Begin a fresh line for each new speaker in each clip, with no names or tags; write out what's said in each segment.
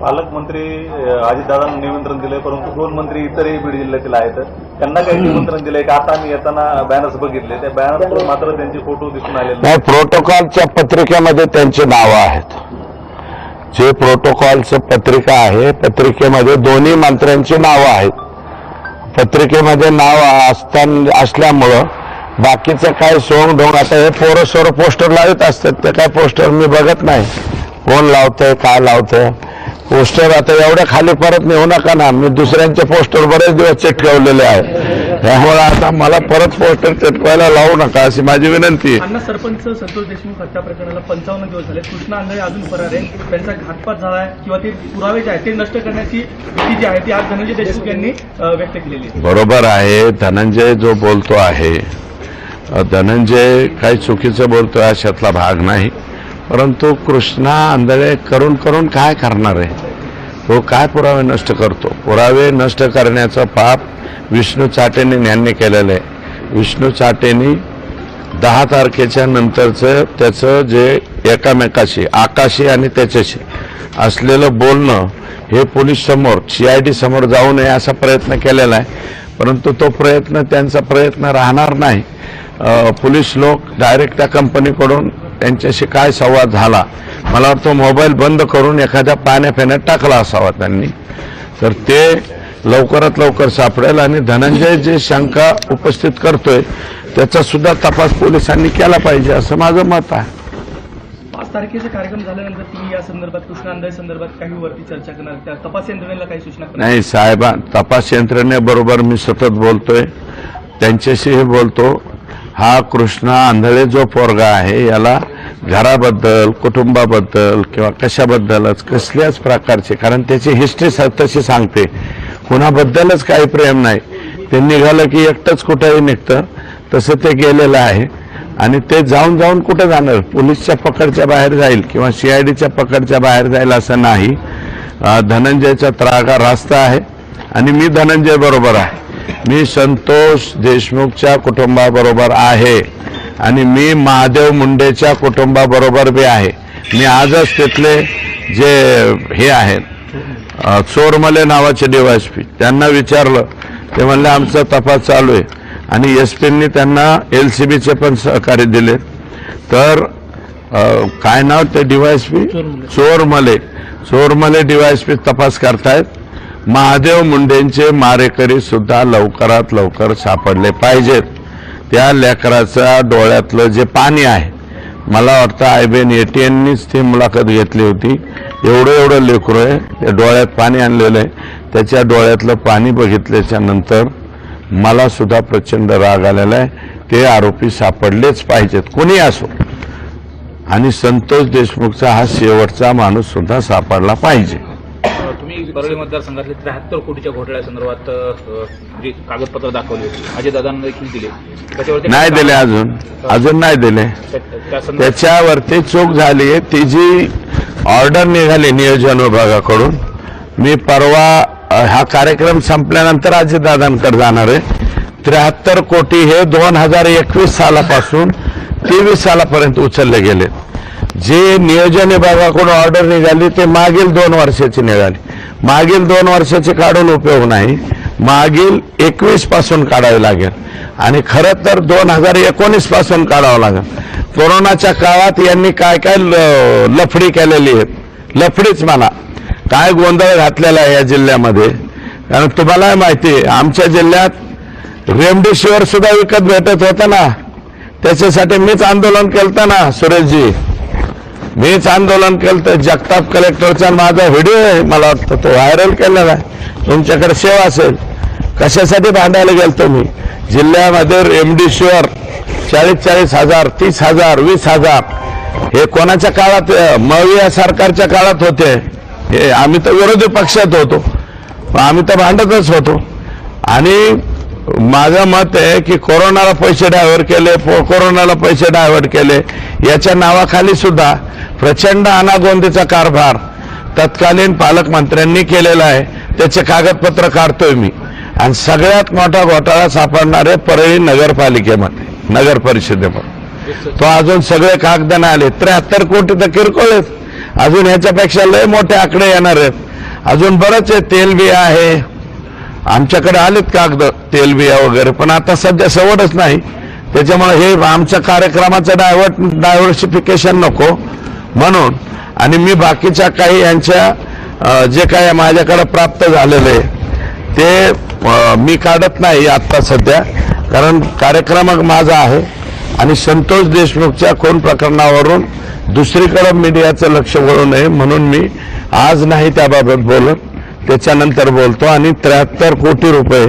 पालकमंत्री अजितदादांना निमंत्रण दिले परंतु दोन मंत्री इतरही बीड जिल्ह्यातील आहेत. त्यांना काही निमंत्रण दिलंय का? आता आम्ही येताना बॅनर्स बघितले. त्या बॅनर्सवर मात्र त्यांचे फोटो दिसून आलेले
नाही प्रोटोकॉलच्या पत्रिकेमध्ये त्यांची नावं आहेत. जे प्रोटोकॉलचं पत्रिका आहे पत्रिकेमध्ये दोन्ही मंत्र्यांची नावं आहेत. पत्रिकेमध्ये नाव असताना असल्यामुळं बाकीचं काय सोंग ढोंग आता हे पोरं सोरं पोस्टर लावत असतात ते काय पोस्टर मी बघत नाही. कोण लावतंय काय लावतंय? पोस्टर आता एवढ्या खाली परत नेऊ नका ना. मी दुसऱ्यांचे पोस्टर बरेच दिवस चिटकवलेले आहे. त्यामुळे आता मला परत पोस्टर चिटकवायला लावू नका अशी माझी विनंती
अण्णा सरपंच संतोष देशमुख हत्या प्रकरणाला पंचावन्न दिवस झाले. कृष्णा आंधळे अजून फरार आहे. त्यांचा घातपात झाला आहे किंवा ते पुरावे जे आहेत ते नष्ट करण्याची भीती जी आहे ती आज धनंजय देशमुख यांनी व्यक्त केलेली
बरोबर आहे. धनंजय जो बोलतो आहे धनंजय काही चुकीचं बोलतोय अशातला भाग नाही. परंतु कृष्णा आंधळे करून करून काय करणार आहे? तो काय पुरावे नष्ट करतो? पुरावे नष्ट करण्याचं पाप विष्णू चाटेने ज्ञानने केलेलं आहे. विष्णू चाटेनी दहा तारखेच्या नंतरचं त्याचं जे एकामेकाशी आकाशी आणि त्याच्याशी असलेलं बोलणं हे पोलीस समोर सी आय डी समोर जाऊ नये असा प्रयत्न केलेला आहे. परंतु तो प्रयत्न त्यांचा प्रयत्न राहणार नाही. पोलीस लोक डायरेक्ट त्या कंपनीकडून त्यांच्याशी काय संवाद झाला मला वाटतं मोबाईल बंद करून एखाद्या पाण्या फेण्यात टाकला असावा त्यांनी. तर ते लवकरात लवकर सापडेल आणि धनंजय जे शंका उपस्थित करतोय त्याचा सुद्धा तपास पोलिसांनी केला पाहिजे असं माझं मत आहे.
पाच तारखेचा कार्यक्रम झाल्यानंतर तुम्ही या संदर्भात संदर्भात काही वरती चर्चा करणार त्या तपास यंत्रणेला काही सूचना
नाही साहेबा तपास यंत्रणेबरोबर मी सतत बोलतोय. त्यांच्याशीही बोलतो. हा कृष्णा आंधळे जो पोरगा आहे याला घराबद्दल कुटुंबाबद्दल किंवा कशाबद्दलच कसल्याच प्रकारचे कारण त्याची हिस्ट्री तशी सांगते. कुणाबद्दलच काही प्रेम नाही. ते निघालं की एकटंच कुठंही निघतं. तसं ते गेलेलं आहे. आणि ते जाऊन जाऊन कुठं जाणार? पोलीसच्या पकडच्या बाहेर जाईल किंवा सीआयडीच्या पकडच्या बाहेर जाईल असं नाही. धनंजयचा त्रागा रास्ता आहे. आणि मी धनंजय बरोबर आहे. मी संतोष देशमुखच्या कुटुंबाबरोबर आहे. आणि मी महादेव मुंडेच्या कुटुंबाबरोबर बी आहे. मी आजच तिथले जे हे आहेत चोरमले नावाचे डीवायसपी त्यांना विचारलं. ते म्हणले आमचा तपास चालू आहे. आणि एस पींनी त्यांना एल सी बीचे पण सहकार्य दिले. तर काय नाव ते डीवायसपी चोरमले. चोरमले. डीवायसपी तपास करतायत. महादेव मुंडेंचे मारेकरी सुद्धा लवकरात लवकर सापडले पाहिजेत. त्या लेकराच्या डोळ्यातलं जे पाणी आहे मला वाटतं आयबीएन एटीएननीच ती मुलाखत घेतली होती. एवढं एवढं लेकरू आहे त्या डोळ्यात पाणी आणलेलं आहे. त्याच्या डोळ्यातलं पाणी बघितल्याच्या नंतर मला सुद्धा प्रचंड राग आलेला आहे. ते आरोपी सापडलेच पाहिजेत कोणी असो. आणि संतोष देशमुखचा हा शेवटचा माणूस सुद्धा सापडला पाहिजे.
परळी मतदारसंघातले त्र्याहत्तर कोटीच्या घोटाळ्यासंदर्भात जी कागदपत्र दाखवली होती अजय दादांना देखील दिले. त्याच्यावरती
नाही दिले अजून. अजून नाही दिले. त्याच्यावरती चूक झाली ती जी ऑर्डर निघाली नियोजन विभागाकडून मी परवा हा कार्यक्रम संपल्यानंतर अजितदादांकडे जाणार आहे. त्र्याहत्तर कोटी हे दोन हजार एकवीस सालापासून तेवीस सालापर्यंत उचलले गेले. जे नियोजन विभागाकडून ऑर्डर निघाली ते मागील दोन वर्षाची निघाली. मागील दोन वर्षाचे काढून उपयोग नाही. मागील एकवीसपासून काढावे लागेल. आणि खरं तर दोन हजार एकोणीसपासून काढावं लागेल. कोरोनाच्या काळात यांनी काय काय ल- लफडी केलेली आहे लफडीच म्हणा. काय गोंधळ घातलेला आहे या जिल्ह्यामध्ये. कारण तुम्हाला माहिती आहे आमच्या जिल्ह्यात रेमडेसिवीर सुद्धा विकत भेटत होतं ना. त्याच्यासाठी मीच आंदोलन केलं ना सुरेशजी. मीच आंदोलन केलं तर जगताप कलेक्टरचा माझा व्हिडिओ आहे मला वाटतं तो व्हायरल केलेला आहे. तुमच्याकडे सेवा असेल. कशासाठी भांडायला गेलतो मी? जिल्ह्यामध्ये रेमडेसिवीर चाळीस चाळीस हजार तीस हजार वीस हजार. हे कोणाच्या काळात मविया सरकारच्या काळात होते? हे आम्ही तर विरोधी पक्षात होतो. पण आम्ही तर भांडतच होतो. आणि माझं मत आहे की कोरोनाला पैसे डायव्हर्ट केले पो- कोरोनाला पैसे डायव्हर्ट केले. याच्या नावाखाली सुद्धा प्रचंड अनागोंदीचा कारभार तत्कालीन पालकमंत्र्यांनी केलेला आहे. त्याचे कागदपत्र काढतोय मी. आणि सगळ्यात मोठा घोटाळा सापडणारे परळी नगरपालिकेमध्ये नगर परिषदेमध्ये तो अजून सगळे कागद नाही आले. त्र्याहत्तर कोटी तर किरकोळ आहेत. अजून ह्याच्यापेक्षा लय मोठे आकडे येणार आहेत. अजून बरंच आहे तेलबिया आहे. आमच्याकडे आलेत कागद तेलबिया वगैरे. पण आता सध्या सवडच नाही. त्याच्यामुळे हे आमच्या कार्यक्रमाचं डायव्हर्ट डायव्हर्सिफिकेशन नको. म्हणून आणि मी बाकीच्या काही यांच्या जे काय माझ्याकडे प्राप्त झालेलं आहे ते मी काढत नाही आत्ता सध्या. कारण कार्यक्रम माझा आहे आणि संतोष देशमुखच्या कोण प्रकरणावरून दुसरीकडं मीडियाचं लक्ष वळू नये म्हणून मी आज नाही त्याबाबत बोलत त्याच्यानंतर बोलतो आणि त्र्याहत्तर कोटी रुपये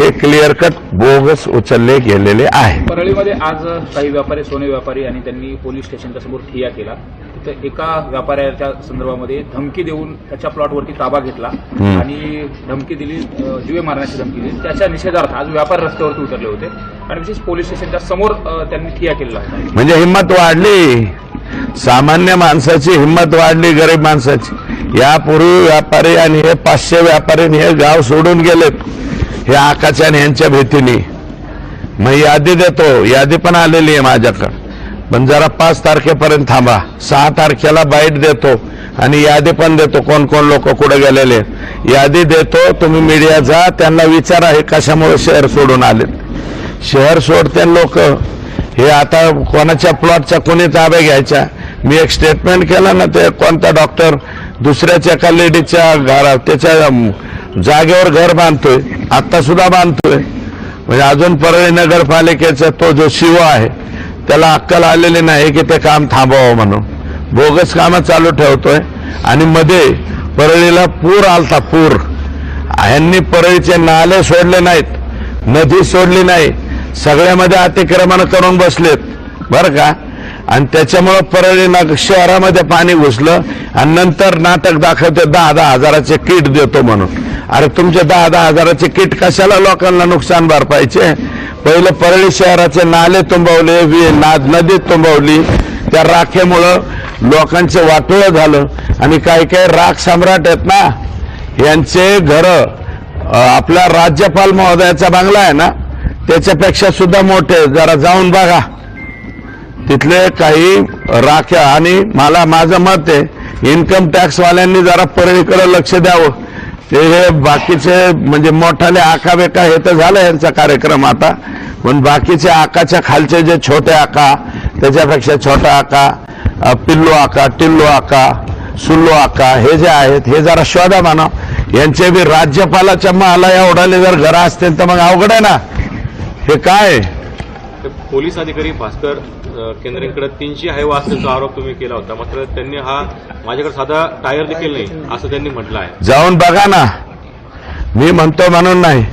हे क्लिअर कट बोगस उचलले गेलेले आहे.
परळीमध्ये आज काही व्यापारी सोने व्यापारी आणि त्यांनी पोलीस स्टेशनच्या समोर ठिया केला. तिथं एका व्यापाऱ्याच्या संदर्भामध्ये धमकी देऊन त्याच्या प्लॉटवरती ताबा घेतला. आणि धमकी दिली जीवे मारण्याची धमकी दिली. त्याच्या निषेधार्थ आज व्यापारी रस्त्यावरती उतरले होते. आणि विशेष पोलीस स्टेशनच्या समोर त्यांनी ठिय्या केलेला होता.
म्हणजे हिंमत वाढली. सामान्य माणसाची हिंमत वाढली गरीब माणसाची. यापूर्वी व्यापारी आणि हे पाचशे व्यापारी हे गाव सोडून गेलेत हे आकाच्या आणि यांच्या भीतीने. मग यादी देतो. यादी पण आलेली आहे माझ्याकडं. पण जरा पाच तारखेपर्यंत थांबा. सहा तारखेला बाईट देतो आणि यादी पण देतो कोण कोण लोक कुठे गेलेले. यादी देतो तुम्ही मीडिया जा त्यांना विचारा हे कशामुळे शहर सोडून आले शहर सोडते लोक. हे आता कोणाच्या प्लॉटचा कोणी ताब्या घ्यायच्या? मी एक स्टेटमेंट केलं ना ते कोणता डॉक्टर दुसऱ्याच्या एका लेडीच्या घरा त्याच्या जागेवर घर बांधतोय. आता सुद्धा बांधतोय. म्हणजे अजून परळी नगरपालिकेचा तो जो शिव आहे त्याला अक्कल आलेली नाही की ते काम थांबवावं म्हणून. बोगस कामं चालू ठेवतोय आणि मध्ये परळीला पूर आलता पूर. ह्यांनी परळीचे नाले सोडले नाहीत नदी सोडली नाही. सगळ्यामध्ये अतिक्रमण करून बसलेत बरं का? आणि त्याच्यामुळं परळी शहरामध्ये पाणी घुसलं आणि नंतर नाटक दाखवते दहा दहा हजाराचे किट देतो म्हणून. अरे तुमचे दहा दहा हजाराचे किट कशाला लोकांना नुकसान भरपायचे? पहिलं परळी शहराचे नाले तुंबवले नदी तुंबवली. त्या राखेमुळं लोकांचे वाटोळं झालं. आणि काही काही राख सम्राट आहेत ना यांचे घर आपला राज्यपाल महोदयाचा बंगला आहे ना त्याच्यापेक्षा सुद्धा मोठे जरा जाऊन बघा. तिथले काही राख्या आणि मला माझं मत आहे इन्कम टॅक्सवाल्यांनी जरा परळीकडे लक्ष द्यावं. ते हे बाकीचे म्हणजे मोठाले आका बेका हे तर झालं यांचा कार्यक्रम आता. पण बाकीचे आकाच्या खालचे जे छोटे आका त्याच्यापेक्षा छोटा आका पिल्लो पिल्लू आका टिल्लू आका सुल्लू आका हे जे आहेत हे जरा शोधा म्हणा. यांचे बी राज्यपालाच्या मला या ओढाले जर घरा असतील तर मग अवघड आहे ना. हे काय?
पोलीस अधिकारी भास्कर केंद्रेकडे तीनशे हायवा असल्याचा आरोप तुम्ही केला होता. मात्र त्यांनी हा माझ्याकडे साधा टायर देखील नाही असं त्यांनी म्हटलं आहे.
जाऊन बघा ना. मी म्हणतो म्हणून नाही.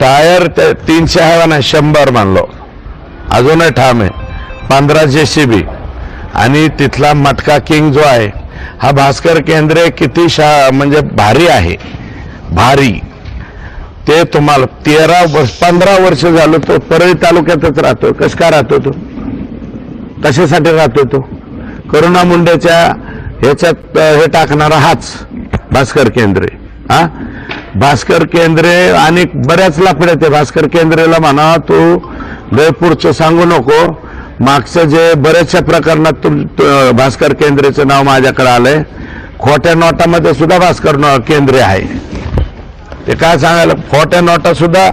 टायर तीनशे आहे ना शंभर मानलो अजूनही ठाम आहे. पंधरा जेसीबी. आणि तिथला मटका किंग जो आहे हा भास्कर केंद्रे किती शा म्हणजे भारी आहे. भारी. ते तुम्हाला तेरा वर्ष पंधरा वर्ष झालं तो परळी तालुक्यातच राहतो. कसं का राहतो तो? कशासाठी राहतो तो? करुणा मुंडेच्या ह्याच्यात हे टाकणारा हाच भास्कर केंद्रे. हा? भास्कर केंद्रे आणि बऱ्याच लापड्या ते भास्कर केंद्रेला म्हणा तू जयपूरचं सांगू नको. मागचं जे बऱ्याचशा प्रकरणात तुम भास्कर केंद्रेचं नाव माझ्याकडे आलंय. खोट्या नोटामध्ये सुद्धा भास्कर केंद्रे आहे. ते काय सांगायला? खोट्या नोटा सुद्धा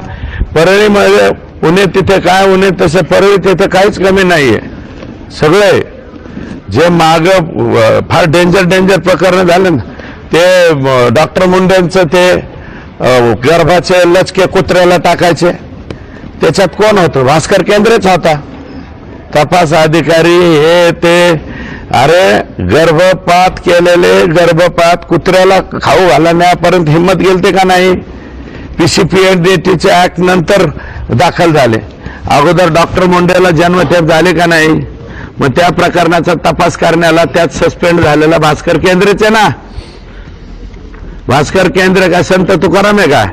परळीमध्ये पुणे तिथे काय उन्हे तसे परळी तिथे काहीच कमी नाहीये. सगळे जे माग फार डेंजर डेंजर प्रकरण झाले ना ते डॉक्टर मुंडेंचं ते गर्भाचे लचके कुत्र्याला टाकायचे. त्याच्यात कोण होतं? भास्कर केंद्रेच होता. तपास अधिकारी हे ते अरे गर्भपात केलेले गर्भपात कुत्र्याला खाऊ घालण्यापर्यंत हिंमत गेलते का नाही? पीशी पी ए डी टीच्या ऍक्ट नंतर दाखल झाले. अगोदर डॉक्टर मुंडेला जन्मठेप झाले का नाही? मग त्या प्रकरणाचा तपास करण्याला त्यात सस्पेंड झालेला भास्कर केंद्रेचे ना? भास्कर केंद्र काय संत तुकाराम आहे का?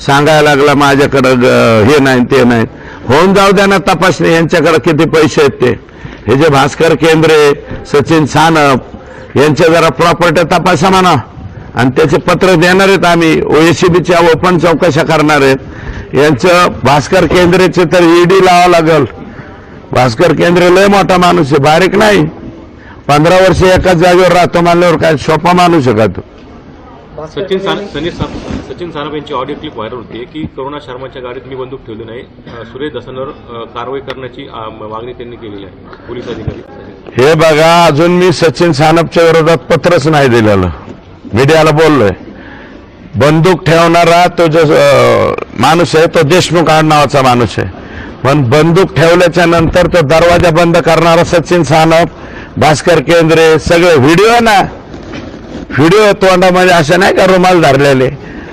सांगायला लागला माझ्याकडं ग- हे नाही ते नाही. होऊन जाऊ द्या ना तपासणी यांच्याकडे किती पैसे आहेत ते. हे जे भास्कर केंद्रे सचिन सानप यांच्या जरा प्रॉपर्टी तपासा म्हणा. आणि त्याचे पत्र देणार आहेत आम्ही. ओएसीबीच्या ओपन चौकशा करणार आहेत. यांचं भास्कर केंद्रेचे तर ईडी लावावं लागल. भास्कर केंद्रे लय मोठा माणूस आहे बारीक नाही. पंधरा वर्ष एकाच जागेवर राहतो म्हणल्यावर काय सोपा माणूस आहे का तो?
सचिन सान सचिन सानप यांची ऑडिओ क्लिप व्हायरल होती की करुणा शर्माच्या गाडीत मी बंदूक ठेवली नाही. सुरेश दसांवर अ, कारवाई करण्याची मागणी त्यांनी केलेली आहे पोलीस अधिकारी.
हे बघा अजून मी सचिन सानपच्या विरोधात पत्रच नाही दिलेलं. मीडियाला बोललोय. बंदूक ठेवणारा तो जो माणूस आहे तो देशमुख आडनावाचा माणूस आहे. पण बंदूक ठेवल्याच्या नंतर तो दरवाजा बंद करणारा सचिन सानप भास्कर केंद्रे सगळे व्हिडिओ ना व्हिडिओ तोंडामध्ये म्हणजे असे नाही का रुमाल धरलेले.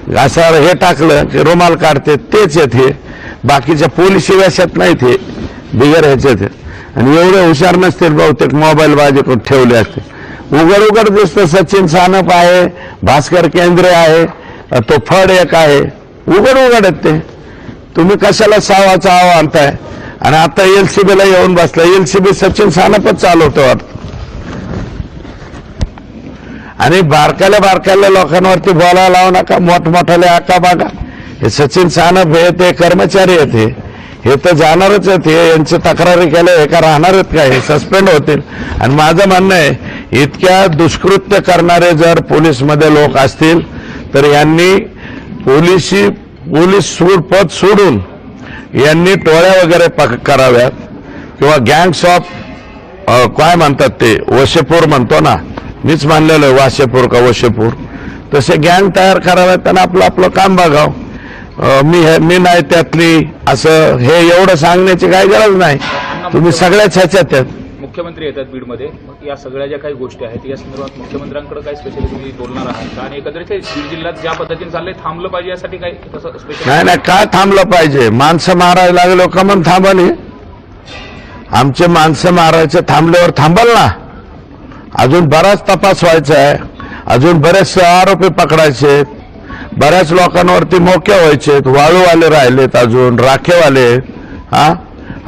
घासावर हे टाकलं की रुमाल काढते तेच आहेत हे बाकीच्या पोलिसी वेशात नाहीत हे बिगर ह्याच्यात. आणि एवढे हुशार नसतील बहुतेक मोबाईल बाजूकडून ठेवले असते. उघड उघड दिसतं सचिन सानप आहे भास्कर केंद्रे आहे तो फड एक आहे. उघड उघड आहेत ते. तुम्ही कशाला सावाचा आव आणताय? आणि आता एलसीबीला येऊन बसला. एलसीबी सचिन सानपच चालवतो वाटतं आणि बारकाल्या बारकाल्या लोकांवरती बोलायला लावू नका. मोठमोठाले आका बागा. हे सचिन सानप हे ते कर्मचारी आहेत हे. हे तर जाणारच आहेत. हे यांची तक्रारी केल्या हे का राहणार आहेत का? हे सस्पेंड होतील. आणि माझं म्हणणं आहे इतक्या दुष्कृत्य करणारे जर पोलीसमध्ये लोक असतील तर यांनी पोलिसी पोलीस सूड पद सोडून यांनी टोळ्या वगैरे पक कराव्यात. किंवा गँग्स ऑफ काय म्हणतात ते? वशेपूर म्हणतो ना? मीच मानलेलं आहे वाशेपूर का वशेपूर. तसे गँग तयार कराव्यात त्यांना आपलं आपलं काम बघाव. मी हे मी नाही त्यातली असं हे एवढं सांगण्याची काही गरज नाही. तुम्ही सगळ्याच ह्याच्यात आहेत.
मुख्यमंत्री येतात बीडमध्ये. मग या सगळ्या ज्या काही गोष्टी आहेत या संदर्भात मुख्यमंत्र्यांकडे काय स्पेशली तुम्ही बोलणार आहात का? आणि एकंदरीत हे बीड जिल्ह्यात ज्या पद्धतीने चाललंय थांबलं पाहिजे यासाठी काही स्पेशल
नाही नाही काय थांबलं पाहिजे? माणसं मारायला लागले लोक म्हणून थांबले आमचे माणसं मारायचे थांबल्यावर थांबल ना. अजून बराच तपास व्हायचा आहे. अजून बरेचसे आरोपी पकडायचे बऱ्याच लोकांवरती मोके व्हायचे आहेत. वाळूवाले राहिलेत अजून राखेवाले हा?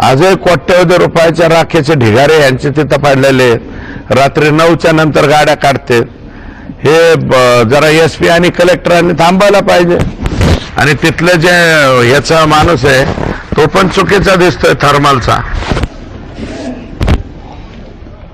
आजही कोट्यवधी रुपयाच्या राखेचे ढिगारे यांचे तिथं पडलेले रात्री नऊच्या नंतर गाड्या काढते. हे ब- जरा एस पी आणि कलेक्टरांनी थांबायला पाहिजे. आणि तिथलं जे ह्याचा माणूस आहे तो पण चुकीचा दिसतोय थर्मलचा.